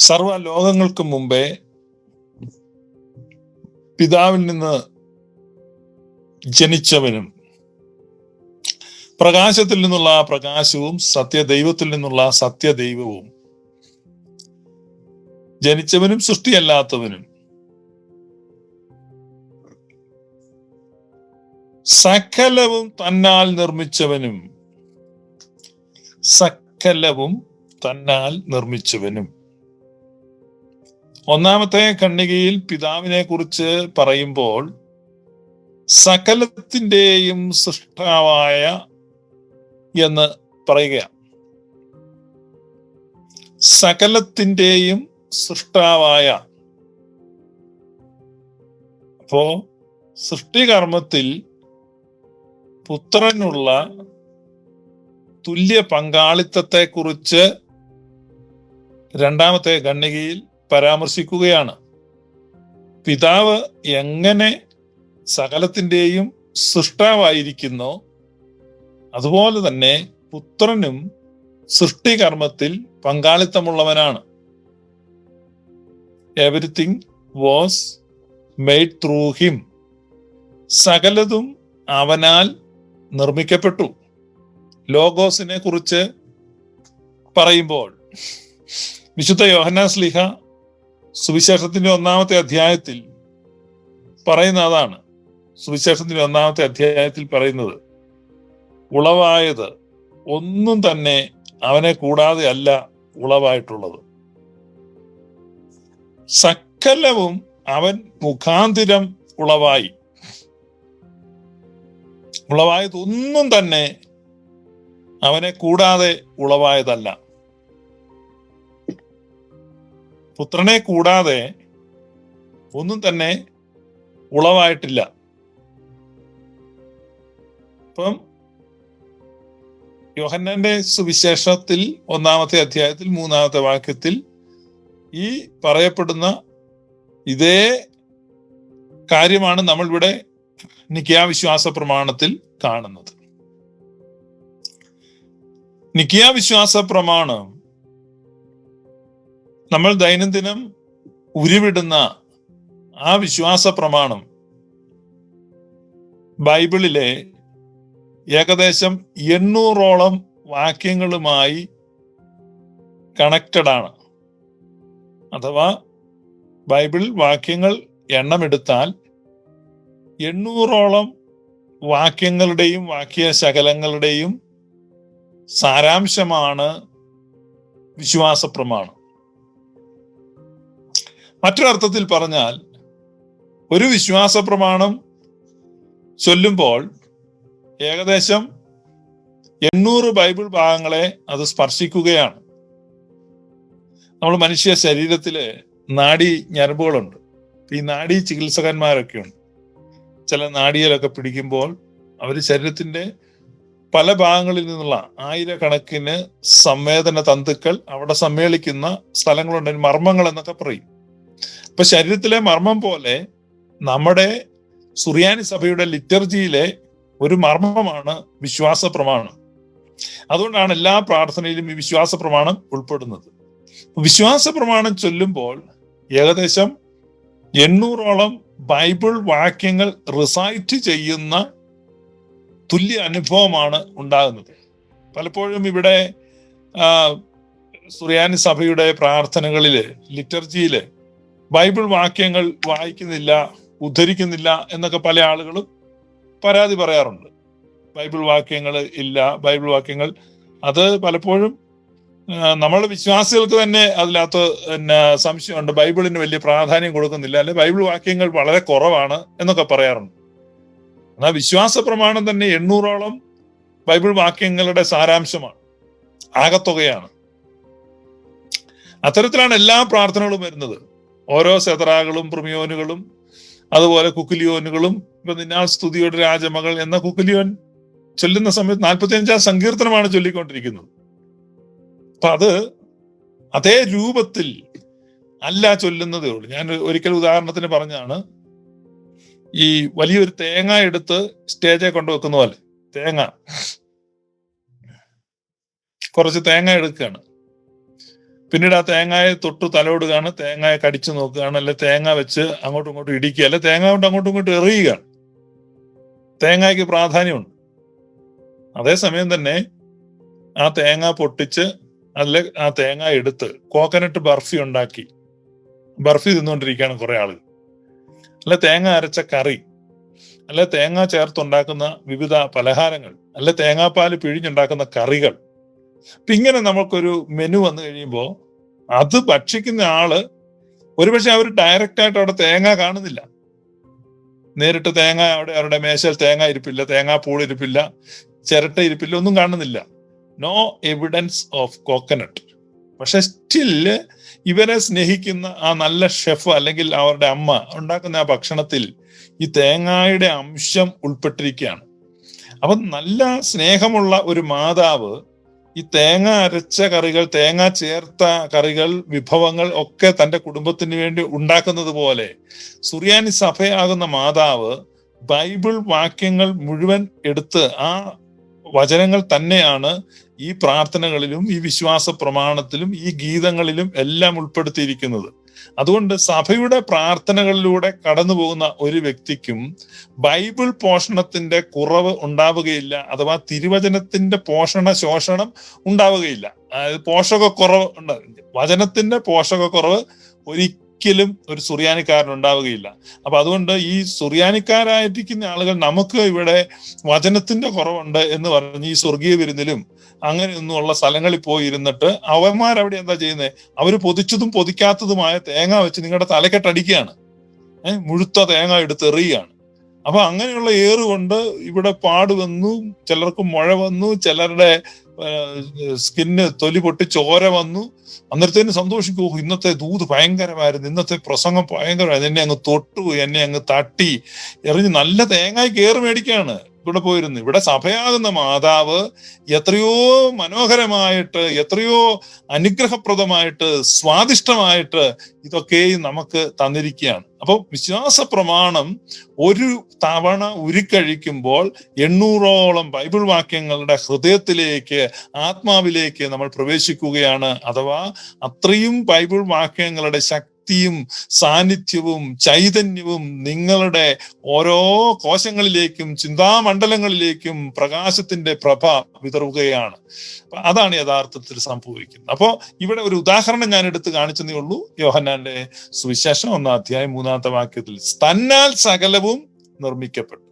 സർവ ലോകങ്ങൾക്കും മുമ്പേ പിതാവിൽ നിന്ന് ജനിച്ചവനും പ്രകാശത്തിൽ നിന്നുള്ള പ്രകാശവും സത്യദൈവത്തിൽ നിന്നുള്ള സത്യദൈവവും ജനിച്ചവനും സൃഷ്ടിയല്ലാത്തവനും സകലവും തന്നാൽ നിർമ്മിച്ചവനും സകലവും തന്നാൽ നിർമ്മിച്ചവനും. ഒന്നാമത്തെ ഖണ്ഡികയിൽ പിതാവിനെ കുറിച്ച് പറയുമ്പോൾ സകലത്തിന്റെയും സൃഷ്ടാവായ എന്ന് പറയുകയാണ്. സകലത്തിന്റെയും സൃഷ്ടാവായ. അപ്പോ സൃഷ്ടികർമ്മത്തിൽ പുത്രനുള്ള തുല്യ പങ്കാളിത്തത്തെ കുറിച്ച് രണ്ടാമത്തെ ഖണ്ഡികയിൽ പരാമർശിക്കുകയാണ്. പിതാവ് എങ്ങനെ സകലത്തിന്റെയും സൃഷ്ടാവായിരിക്കുന്നോ അതുപോലെ തന്നെ പുത്രനും സൃഷ്ടികർമ്മത്തിൽ പങ്കാളിത്തമുള്ളവനാണ്. Everything was made through him സകലതും അവനാൽ നിർമ്മിക്കപ്പെട്ടു. ലോഗോസിനെ കുറിച്ച് പറയുമ്പോൾ വിശുദ്ധ യോഹന്നാ സ്ലിഹ സുവിശേഷത്തിന്റെ ഒന്നാമത്തെ അധ്യായത്തിൽ പറയുന്ന അതാണ്. സുവിശേഷത്തിന്റെ ഒന്നാമത്തെ അധ്യായത്തിൽ പറയുന്നത് ഉളവായത് ഒന്നും തന്നെ അവനെ കൂടാതെ അല്ല ഉളവായിട്ടുള്ളത്. സകലവും അവൻ മുഖാന്തിരം ഉളവായി. ഉളവായത് ഒന്നും തന്നെ അവനെ കൂടാതെ ഉളവായതല്ല. പുത്രനെ കൂടാതെ ഒന്നും തന്നെ ഉളവായിട്ടില്ല. ഇപ്പം യോഹന്നന്റെ സുവിശേഷത്തിൽ ഒന്നാമത്തെ അധ്യായത്തിൽ മൂന്നാമത്തെ വാക്യത്തിൽ ഈ പറയപ്പെടുന്ന ഇതേ കാര്യമാണ് നമ്മൾ ഇവിടെ നിക്കിയ പ്രമാണത്തിൽ കാണുന്നത്. നിക്കിയാവിശ്വാസ പ്രമാണം നമ്മൾ ദൈനംദിനം ഉരുവിടുന്ന ആ വിശ്വാസ പ്രമാണം ബൈബിളിലെ ഏകദേശം എണ്ണൂറോളം വാക്യങ്ങളുമായി കണക്റ്റഡ് ആണ്. അഥവാ ബൈബിൾ വാക്യങ്ങൾ എണ്ണമെടുത്താൽ എണ്ണൂറോളം വാക്യങ്ങളുടെയും വാക്യ ശകലങ്ങളുടെയും സാരാംശമാണ് വിശ്വാസ പ്രമാണം. മറ്റൊരർത്ഥത്തിൽ പറഞ്ഞാൽ ഒരു വിശ്വാസ പ്രമാണം ചൊല്ലുമ്പോൾ ഏകദേശം എണ്ണൂറ് ബൈബിൾ ഭാഗങ്ങളെ അത് സ്പർശിക്കുകയാണ്. നമ്മൾ മനുഷ്യ ശരീരത്തിൽ നാഡി ഞരമ്പുകളുണ്ട്. ഈ നാഡി ചികിത്സകന്മാരൊക്കെ ഉണ്ട്. ചില നാഡിയിലൊക്കെ പിടിക്കുമ്പോൾ അവർ ശരീരത്തിന്റെ പല ഭാഗങ്ങളിൽ നിന്നുള്ള ആയിരക്കണക്കിന് സംവേദന തന്തുക്കൾ അവിടെ സമ്മേളിക്കുന്ന സ്ഥലങ്ങളുണ്ട്. മർമ്മങ്ങൾ എന്നൊക്കെ പറയും. അപ്പൊ ശരീരത്തിലെ മർമ്മം പോലെ നമ്മുടെ സുറിയാനി സഭയുടെ ലിറ്റർജിയിലെ ഒരു മർമ്മമാണ് വിശ്വാസ പ്രമാണം. അതുകൊണ്ടാണ് എല്ലാ പ്രാർത്ഥനയിലും ഈ വിശ്വാസ പ്രമാണം ഉൾപ്പെടുന്നത്. വിശ്വാസ പ്രമാണം ചൊല്ലുമ്പോൾ ഏകദേശം എണ്ണൂറോളം ബൈബിൾ വാക്യങ്ങൾ റിസൈറ്റ് ചെയ്യുന്ന തുല്യ അനുഭവമാണ് ഉണ്ടാകുന്നത്. പലപ്പോഴും ഇവിടെ സുറിയാനി സഭയുടെ പ്രാർത്ഥനകളിൽ ലിറ്റർജിയിൽ ബൈബിൾ വാക്യങ്ങൾ വായിക്കുന്നില്ല ഉദ്ധരിക്കുന്നില്ല എന്നൊക്കെ പല ആളുകളും പരാതി പറയാറുണ്ട്. ബൈബിൾ വാക്യങ്ങൾ ഇല്ല ബൈബിൾ വാക്യങ്ങൾ അത് പലപ്പോഴും നമ്മൾ വിശ്വാസികൾക്ക് തന്നെ അതിനകത്ത് പിന്നെ സംശയമുണ്ട്. ബൈബിളിന് വലിയ പ്രാധാന്യം കൊടുക്കുന്നില്ല. അല്ലെ ബൈബിൾ വാക്യങ്ങൾ വളരെ കുറവാണ് എന്നൊക്കെ പറയാറുണ്ട്. എന്നാൽ വിശ്വാസ പ്രമാണം തന്നെ എണ്ണൂറോളം ബൈബിൾ വാക്യങ്ങളുടെ സാരാംശമാണ്. ആകത്തുകയാണ്. അത്തരത്തിലാണ് എല്ലാ പ്രാർത്ഥനകളും വരുന്നത്. ഓരോ സെതറാകളും പ്രിമിയോനുകളും അതുപോലെ കുക്കിലിയോനുകളും ഇപ്പൊ നിന്നാൾ സ്തുതിയുടെ രാജമകൾ എന്ന കുക്കിലിയോൻ ചൊല്ലുന്ന സമയത്ത് നാൽപ്പത്തി അഞ്ചാം സങ്കീർത്തനമാണ് ചൊല്ലിക്കൊണ്ടിരിക്കുന്നത്. അപ്പൊ അത് അതേ രൂപത്തിൽ അല്ല ചൊല്ലുന്നതേ ഉള്ളൂ. ഞാൻ ഒരിക്കൽ ഉദാഹരണത്തിന് പറഞ്ഞാണ് ഈ വലിയൊരു തേങ്ങ എടുത്ത് സ്റ്റേജെ കൊണ്ടുവെക്കുന്ന പോലെ തേങ്ങ. കുറച്ച് തേങ്ങ എടുക്കുകയാണ്. പിന്നീട് ആ തേങ്ങയെ തൊട്ട് തലോടുകയാണ് തേങ്ങയെ കടിച്ചു നോക്കുകയാണ് അല്ലെ തേങ്ങ വെച്ച് അങ്ങോട്ടും ഇങ്ങോട്ടും ഇടിക്കുക അല്ലെ തേങ്ങ കൊണ്ട് അങ്ങോട്ടും ഇങ്ങോട്ടും എറിയുകയാണ്. തേങ്ങയ്ക്ക് പ്രാധാന്യമുണ്ട്. അതേസമയം തന്നെ ആ തേങ്ങ പൊട്ടിച്ച് അല്ല ആ തേങ്ങ എടുത്ത് കോക്കനട്ട് ബർഫി ഉണ്ടാക്കി. ബർഫി തിന്നുകൊണ്ടിരിക്കുകയാണ് കുറെ ആളുകൾ. അല്ല തേങ്ങ അരച്ച കറി അല്ല തേങ്ങ ചേർത്തുണ്ടാക്കുന്ന വിവിധ പലഹാരങ്ങൾ അല്ല തേങ്ങാപ്പാൽ പിഴിഞ്ഞുണ്ടാക്കുന്ന കറികൾ അപ്പൊ ഇങ്ങനെ നമുക്കൊരു മെനു വന്നു കഴിയുമ്പോൾ അത് ഭക്ഷിക്കുന്ന ആൾ ഒരുപക്ഷെ അവർ ഡയറക്റ്റ് ആയിട്ട് അവിടെ തേങ്ങ കാണുന്നില്ല. നേരിട്ട് തേങ്ങ അവിടെ അവരുടെ മേശയിൽ തേങ്ങ ഇരിപ്പില്ല തേങ്ങാ പൂൾ ഇരിപ്പില്ല ചിരട്ട ഇരിപ്പില്ല ഒന്നും കാണുന്നില്ല. നോ എവിഡൻസ് ഓഫ് കോക്കനട്ട് പക്ഷെ സ്റ്റിൽ ഇവരെ സ്നേഹിക്കുന്ന ആ നല്ല ഷെഫ് അല്ലെങ്കിൽ അവരുടെ അമ്മ ഉണ്ടാക്കുന്ന ആ ഭക്ഷണത്തിൽ ഈ തേങ്ങയുടെ അംശം ഉൾപ്പെട്ടിരിക്കുകയാണ്. അപ്പം നല്ല സ്നേഹമുള്ള ഒരു മാതാവ് ഈ തേങ്ങ അരച്ച കറികൾ തേങ്ങ ചേർത്ത കറികൾ വിഭവങ്ങൾ ഒക്കെ തന്റെ കുടുംബത്തിന് വേണ്ടി ഉണ്ടാക്കുന്നത് പോലെ സുറിയാനി സഭയാകുന്ന മാതാവ് ബൈബിൾ വാക്യങ്ങൾ മുഴുവൻ എടുത്ത് ആ വചനങ്ങൾ തന്നെയാണ് ഈ പ്രാർത്ഥനകളിലും ഈ വിശ്വാസ പ്രമാണത്തിലും ഈ ഗീതങ്ങളിലും എല്ലാം ഉൾപ്പെടുത്തിയിരിക്കുന്നത്. അതുകൊണ്ട് സഭയുടെ പ്രാർത്ഥനകളിലൂടെ കടന്നു പോകുന്ന ഒരു വ്യക്തിക്കും ബൈബിൾ പോഷണത്തിന്റെ കുറവ് ഉണ്ടാവുകയില്ല അഥവാ തിരുവചനത്തിന്റെ പോഷണ ശോഷണം ഉണ്ടാവുകയില്ല. അതായത് പോഷകക്കുറവ് ഉണ്ട്. വചനത്തിന്റെ പോഷകക്കുറവ് ഒരിക്കലും ഒരു സുറിയാനിക്കാരൻ ഉണ്ടാവുകയില്ല. അപ്പൊ അതുകൊണ്ട് ഈ സുറിയാനിക്കാരായിരിക്കുന്ന ആളുകൾ നമുക്ക് ഇവിടെ വചനത്തിന്റെ കുറവുണ്ട് എന്ന് പറഞ്ഞ് ഈ സ്വർഗീയ വിരുന്നിലും അങ്ങനെയൊന്നുമുള്ള സ്ഥലങ്ങളിൽ പോയി ഇരുന്നിട്ട് അവന്മാരവിടെ എന്താ ചെയ്യുന്നത് അവർ പൊതിച്ചതും പൊതിക്കാത്തതുമായ തേങ്ങ വെച്ച് നിങ്ങളുടെ തലക്കെട്ടടിക്കുകയാണ്. ഏഹ് മുഴുത്ത തേങ്ങ എടുത്ത് എറിയുകയാണ്. അപ്പൊ അങ്ങനെയുള്ള ഏറ് കൊണ്ട് ഇവിടെ പാട് വന്നു ചിലർക്ക് മുഴ വന്നു ചിലരുടെ സ്കിന്ന് തൊലി പൊട്ടി ചോര വന്നു. അന്നേരത്തേന് സന്തോഷിക്കൂ ഇന്നത്തെ ദൂത് ഭയങ്കരമായിരുന്നു ഇന്നത്തെ പ്രസംഗം ഭയങ്കരമായിരുന്നു എന്നെ അങ്ങ് തൊട്ടു എന്നെ അങ്ങ് തട്ടി എറിഞ്ഞ് നല്ല തേങ്ങായി കയറി മേടിക്കാണ് ഇവിടെ പോയിരുന്നു. ഇവിടെ സഭയാകുന്ന മാതാവ് എത്രയോ മനോഹരമായിട്ട് എത്രയോ അനുഗ്രഹപ്രദമായിട്ട് സ്വാദിഷ്ടമായിട്ട് ഇതൊക്കെയും നമുക്ക് തന്നിരിക്കുകയാണ്. അപ്പൊ വിശ്വാസ പ്രമാണം ഒരു തവണ ഉരുക്കഴിക്കുമ്പോൾ എണ്ണൂറോളം ബൈബിൾ വാക്യങ്ങളുടെ ഹൃദയത്തിലേക്ക് ആത്മാവിലേക്ക് നമ്മൾ പ്രവേശിക്കുകയാണ്. അഥവാ അത്രയും ബൈബിൾ വാക്യങ്ങളുടെ ശക്തിയും സാന്നിധ്യവും ചൈതന്യവും നിങ്ങളുടെ ഓരോ കോശങ്ങളിലേക്കും ചിന്താമണ്ഡലങ്ങളിലേക്കും പ്രകാശത്തിന്റെ പ്രഭ വിതറുകയാണ്. അതാണ് യഥാർത്ഥത്തിൽ സംഭവിക്കുന്നത്. അപ്പോൾ ഇവിടെ ഒരു ഉദാഹരണം ഞാൻ എടുത്ത് കാണിച്ചതേ ഉള്ളൂ. യോഹന്നാന്റെ സുവിശേഷം ഒന്നാം അധ്യായം മൂന്നാമത്തെ വാക്യത്തിൽ തന്നാൽ സകലവും നിർമ്മിക്കപ്പെട്ടു.